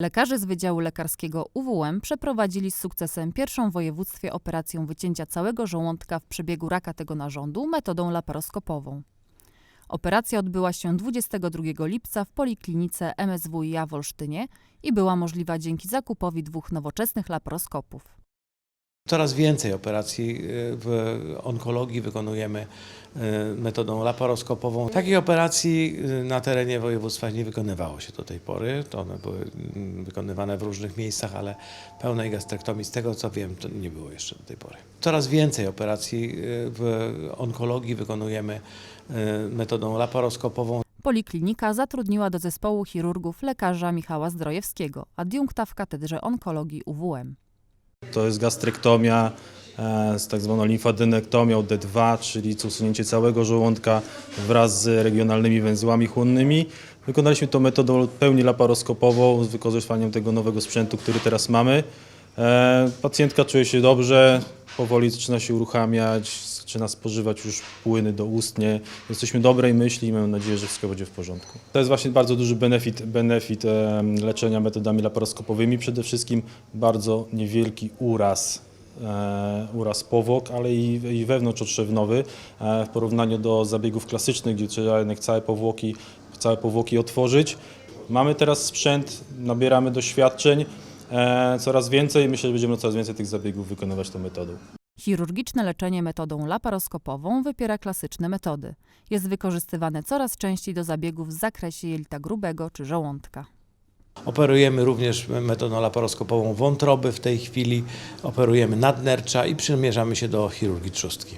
Lekarze z Wydziału Lekarskiego UWM przeprowadzili z sukcesem pierwszą w województwie operację wycięcia całego żołądka w przebiegu raka tego narządu metodą laparoskopową. Operacja odbyła się 22 lipca w Poliklinice MSWiA w Olsztynie i była możliwa dzięki zakupowi dwóch nowoczesnych laparoskopów. Coraz więcej operacji y, w onkologii wykonujemy y, metodą laparoskopową. Takich operacji y, na terenie województwa nie wykonywało się do tej pory. To one były mm, wykonywane w różnych miejscach, ale pełnej gastrektomii, z tego co wiem, to nie było jeszcze do tej pory. Coraz więcej operacji w onkologii wykonujemy metodą laparoskopową. Poliklinika zatrudniła do zespołu chirurgów lekarza Michała Zdrojewskiego, adiunkta w Katedrze Onkologii UWM. To jest gastrektomia e, z tak zwaną limfadenektomią D2, czyli usunięcie całego żołądka wraz z regionalnymi węzłami chłonnymi. Wykonaliśmy to metodą pełni laparoskopową z wykorzystaniem tego nowego sprzętu, który teraz mamy. E, Pacjentka czuje się dobrze, powoli zaczyna się uruchamiać, zaczyna spożywać już płyny doustnie. Jesteśmy dobrej myśli i mamy nadzieję, że wszystko będzie w porządku. To jest właśnie bardzo duży benefit, benefit leczenia metodami laparoskopowymi. Przede wszystkim bardzo niewielki uraz e, uraz powłok, ale i, i wewnątrzotrzewnowy e, w porównaniu do zabiegów klasycznych, gdzie trzeba jednak całe powłoki, całe powłoki otworzyć. Mamy teraz sprzęt, nabieramy doświadczeń e, coraz więcej i myślę, że będziemy coraz więcej tych zabiegów wykonywać tą metodą. Chirurgiczne leczenie metodą laparoskopową wypiera klasyczne metody. Jest wykorzystywane coraz częściej do zabiegów w zakresie jelita grubego czy żołądka. Operujemy również metodą laparoskopową wątroby w tej chwili, operujemy nadnercza i przymierzamy się do chirurgii trzustki.